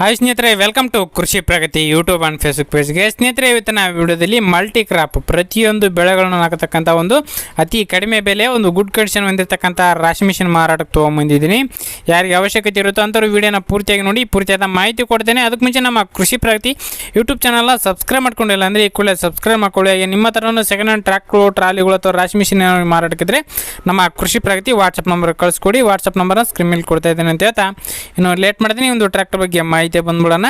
Hi ಸ್ನೇಹಿತರೆ welcome to Krishi Pragati YouTube and Facebook ಪೇಜ್ಗೆ ಸ್ನೇಹಿತರೆ, ಇವತ್ತಿನ ವಿಡಿಯೋದಲ್ಲಿ ಮಲ್ಟಿ ಕ್ರಾಪ್ ಪ್ರತಿಯೊಂದು ಬೆಳೆಗಳನ್ನು ಹಾಕತಕ್ಕಂಥ ಒಂದು ಅತಿ ಕಡಿಮೆ ಬೆಲೆ, ಒಂದು ಗುಡ್ ಕಂಡೀಷನ್ ಹೊಂದಿರತಕ್ಕಂಥ ರಾಶಿ ಮಿಷನ್ ಮಾರಾಟಕ್ಕೆ ತೊಗೊಂಬಂದಿದ್ದೀನಿ ಯಾರಿಗೆ ಅವಶ್ಯಕತೆ ಇರುತ್ತೋ ಅಂಥವ್ರು ವಿಡಿಯೋನ ಪೂರ್ತಿಯಾಗಿ ನೋಡಿ, ಪೂರ್ತಿಯಾದ ಮಾಹಿತಿ ಕೊಡ್ತೇನೆ. ಅದಕ್ಕೆ ಮುಂಚೆ ನಮ್ಮ ಕೃಷಿ ಪ್ರಗತಿ ಯೂಟ್ಯೂಬ್ ಚಾನಲ್ನ ಸಬ್ಸ್ಕ್ರೈಬ್ ಮಾಡ್ಕೊಂಡಿಲ್ಲ ಅಂದರೆ ಈ ಕೂಡಲೇ ಸಬ್ಸ್ಕ್ರೈಬ್ ಮಾಡ್ಕೊಳ್ಳಿ. ಹಾಗೆ ನಿಮ್ಮ ಥರನೂ ಸೆಕೆಂಡ್ ಹ್ಯಾಂಡ್ ಟ್ರ್ಯಾಕ್ಟ್ರು ಟ್ರಾಲಿಗಳು ಅಥವಾ ರಾಶಿ ಮಿಷಿನ್ ಮಾರಾಟಕ್ಕಿದ್ರೆ ನಮ್ಮ ಕೃಷಿ ಪ್ರಗತಿ ವಾಟ್ಸಪ್ ನಂಬರ್ ಕಳಿಸ್ಕೊಡಿ. ವಾಟ್ಸಪ್ ನಂಬರ್ನ ಸ್ಕ್ರೀನ್ ಮೇಲೆ ಕೊಡ್ತಾ ಇದ್ದೇನೆ ಅಂತ ಹೇಳ್ತಾ. ಇನ್ನು ಲೇಟ್ ಮಾಡ್ತೀನಿ. ಒಂದು ಟ್ರ್ಯಾಕ್ಟರ್ ಬಗ್ಗೆ ಮಾಹಿತಿ ಬಂದ್ಬಿಡೋಣ.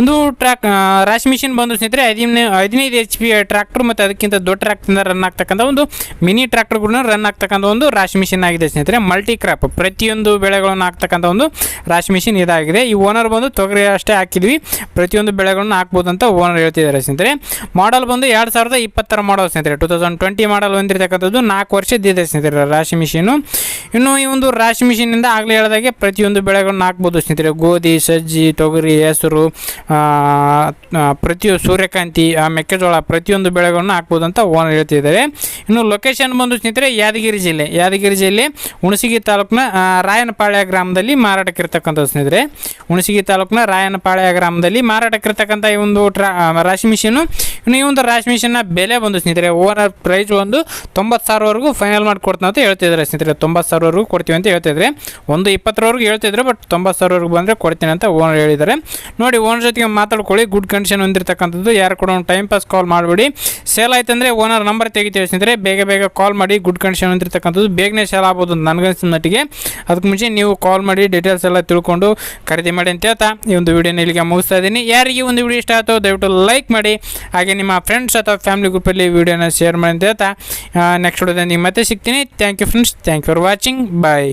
ಒಂದು ಟ್ರ್ಯಾಕ್ ರಾಶಿ ಮಿಷಿನ್ ಬಂದು ಸ್ನೇಹಿತರೆ ಹದಿನೈದು ಹದಿನೈದು ಎಚ್ ಪಿ ಟ್ರ್ಯಾಕ್ಟರ್ ಮತ್ತು ಅದಕ್ಕಿಂತ ದೊಡ್ಡ ಟ್ರ್ಯಾಕ್ಟರಿಂದ ರನ್ ಆಗ್ತಕ್ಕಂಥ ಒಂದು ಮಿನಿ ಟ್ರ್ಯಾಕ್ಟರ್ಗಳನ್ನ ರನ್ ಆಗ್ತಕ್ಕಂಥ ಒಂದು ರಾಶಿ ಮಿಷಿನ್ ಆಗಿದೆ ಸ್ನೇಹಿತರೆ. ಮಲ್ಟಿ ಕ್ರಾಪ್ ಪ್ರತಿಯೊಂದು ಬೆಳೆಗಳನ್ನು ಹಾಕ್ತಕ್ಕಂಥ ಒಂದು ರಾಶಿ ಮಿಷಿನ್ ಇದಾಗಿದೆ. ಈ ಓನರ್ ಬಂದು ತೊಗರಿ ಅಷ್ಟೇ ಹಾಕಿದ್ವಿ. ಪ್ರತಿಯೊಂದು ಬೆಳೆಗಳನ್ನು ಹಾಕ್ಬೋದು ಅಂತ ಓನರ್ ಹೇಳ್ತಿದ್ದಾರೆ ಸ್ನೇಹಿತರೆ. ಮಾಡಲ್ ಬಂದು ಎರಡು ಸಾವಿರದ ಇಪ್ಪತ್ತರ ಮಾಡಲ್ ಸ್ನೇಹಿತರೆ. ಟೂ ತೌಸಂಡ್ ಟ್ವೆಂಟಿ ಮಾಡಲ್ ಹೊಂದಿರತಕ್ಕಂಥದ್ದು ನಾಲ್ಕು ವರ್ಷದ್ದಿದೆ ಸ್ನೇಹಿತರೆ ರಾಶಿ ಮಿಷಿನು. ಇನ್ನು ಈ ಒಂದು ರಾಶಿ ಮಿಷಿನಿಂದ ಆಗಲೇ ಹೇಳಿದಾಗೆ ಪ್ರತಿಯೊಂದು ಬೆಳೆಗಳನ್ನು ಹಾಕ್ಬೋದು ಸ್ನೇಹಿತರೆ. ಗೋಧಿ, ಸಜ್ಜಿ, ತೊಗರಿ. ಹೆಸರು ಆ, ಆ, ಪ್ರತಿಯೊಂದು ಸೂರ್ಯಕಾಂತಿ ಮೆಕ್ಕೆಜೋಳ ಪ್ರತಿಯೊಂದು ಬೆಳೆಗಳನ್ನು ಹಾಕ್ಬೋದು ಅಂತ ಓನರ್ ಹೇಳ್ತಿದ್ದಾರೆ. ಇನ್ನು ಲೊಕೇಶನ್ ಬಂದು ಸ್ನೇಹಿತರೆ, ಯಾದಗಿರಿ ಜಿಲ್ಲೆ. ಯಾದಗಿರಿ ಜಿಲ್ಲೆ, ಹುಣಸಗಿ ತಾಲೂಕಿನ ರಾಯನಪಾಳ್ಯ ಗ್ರಾಮದಲ್ಲಿ ಮಾರಾಟಕ್ಕಿರ್ತಕ್ಕಂಥ ಸ್ನೇಹಿತರೆ. ಹುಣಸಗಿ ತಾಲೂಕಿನ ರಾಯನಪಾಳ್ಯ ಗ್ರಾಮದಲ್ಲಿ ಮಾರಾಟಕ್ಕಿರ್ತಕ್ಕಂಥ ಈ ಒಂದು ಟ್ರಾ ರಾಶಿ ಮಿಷಿನು. ಇನ್ನು ಈ ಒಂದು ರಾಶಿ ಮಿಷಿನ್ನ ಬೆಲೆ ಬಂದು ಸ್ನೇಹಿತರೆ, ಓನರ್ ಪ್ರೈಸ್ ಒಂದು ತೊಂಬತ್ತು ಸಾವಿರವರೆಗೂ ಫೈನಲ್ ಮಾಡಿ ಕೊಡ್ತೀನಿ ಅಂತ ಹೇಳ್ತಿದ್ದಾರೆ ಸ್ನೇಹಿತರೆ. ತೊಂಬತ್ತು ಸಾವಿರವರೆಗೂ ಕೊಡ್ತೀವಿ ಅಂತ ಹೇಳ್ತಿದ್ರೆ ಒಂದು ಇಪ್ಪತ್ತರವರೆಗೂ ಹೇಳ್ತಿದ್ರು, ಬಟ್ ತೊಂಬತ್ತು ಸಾವಿರವರೆಗೂ ಬಂದರೆ ಕೊಡ್ತೀನಿ ಅಂತ ಓನರ್ ಹೇಳಿದ್ದಾರೆ. ನೋಡಿ, ಓನರ್ ಜೊತೆಗೆ ಮಾತಾಡ್ಕೊಳ್ಳಿ. Good condition ಹೊಂದಿರತಕ್ಕಂಥದ್ದು. ಯಾರು ಕೂಡ ಒಂದು ಟೈಮ್ ಪಾಸ್ ಕಾಲ್ ಮಾಡಬೇಡಿ. ಸೇಲ್ ಆಯ್ತಂದರೆ ಓನರ್ ನಂಬರ್ ತೆಗಿತೀವಿ ಸ್ನೇಹಿತರೆ. ಬೇಗ ಬೇಗ ಕಾಲ್ ಮಾಡಿ ಗುಡ್ ಕಂಡೀಷನ್ ಅಂತಿರ್ತಕ್ಕಂಥದ್ದು ಬೇಗನೆ ಸೇಲ್ ಆಗ್ಬೋದು ಅಂತ ನನಗನ್ಸಿದ ಮಟ್ಟಿಗೆ. ಅದಕ್ಕೆ ಮುಂಚೆ ನೀವು ಕಾಲ್ ಮಾಡಿ ಡೀಟೇಲ್ಸ್ ಎಲ್ಲ ತಿಳ್ಕೊಂಡು ಖರೀದಿ ಮಾಡಿ ಅಂತ ಹೇಳ್ತಾ ಈ ಒಂದು ವಿಡಿಯೋನ ಇಲ್ಲಿಗೆ ಮುಗಿಸ್ತಾ ಇದ್ದೀನಿ. ಯಾರಿಗೆ ಒಂದು ವಿಡಿಯೋ ಇಷ್ಟ ಆಯ್ತೋ ದಯವಿಟ್ಟು ಲೈಕ್ ಮಾಡಿ, ಹಾಗೆ ನಿಮ್ಮ ಫ್ರೆಂಡ್ಸ್ ಅಥವಾ ಫ್ಯಾಮಿಲಿ ಗ್ರೂಪಲ್ಲಿ ವಿಡಿಯೋನ ಶೇರ್ ಮಾಡಿ ಅಂತ ಹೇಳ್ತಾ ನೆಕ್ಸ್ಟ್ ವಿಡಿಯೋದಲ್ಲಿ ಮತ್ತೆ ಸಿಗ್ತೀನಿ. Thank you friends thank you for watching bye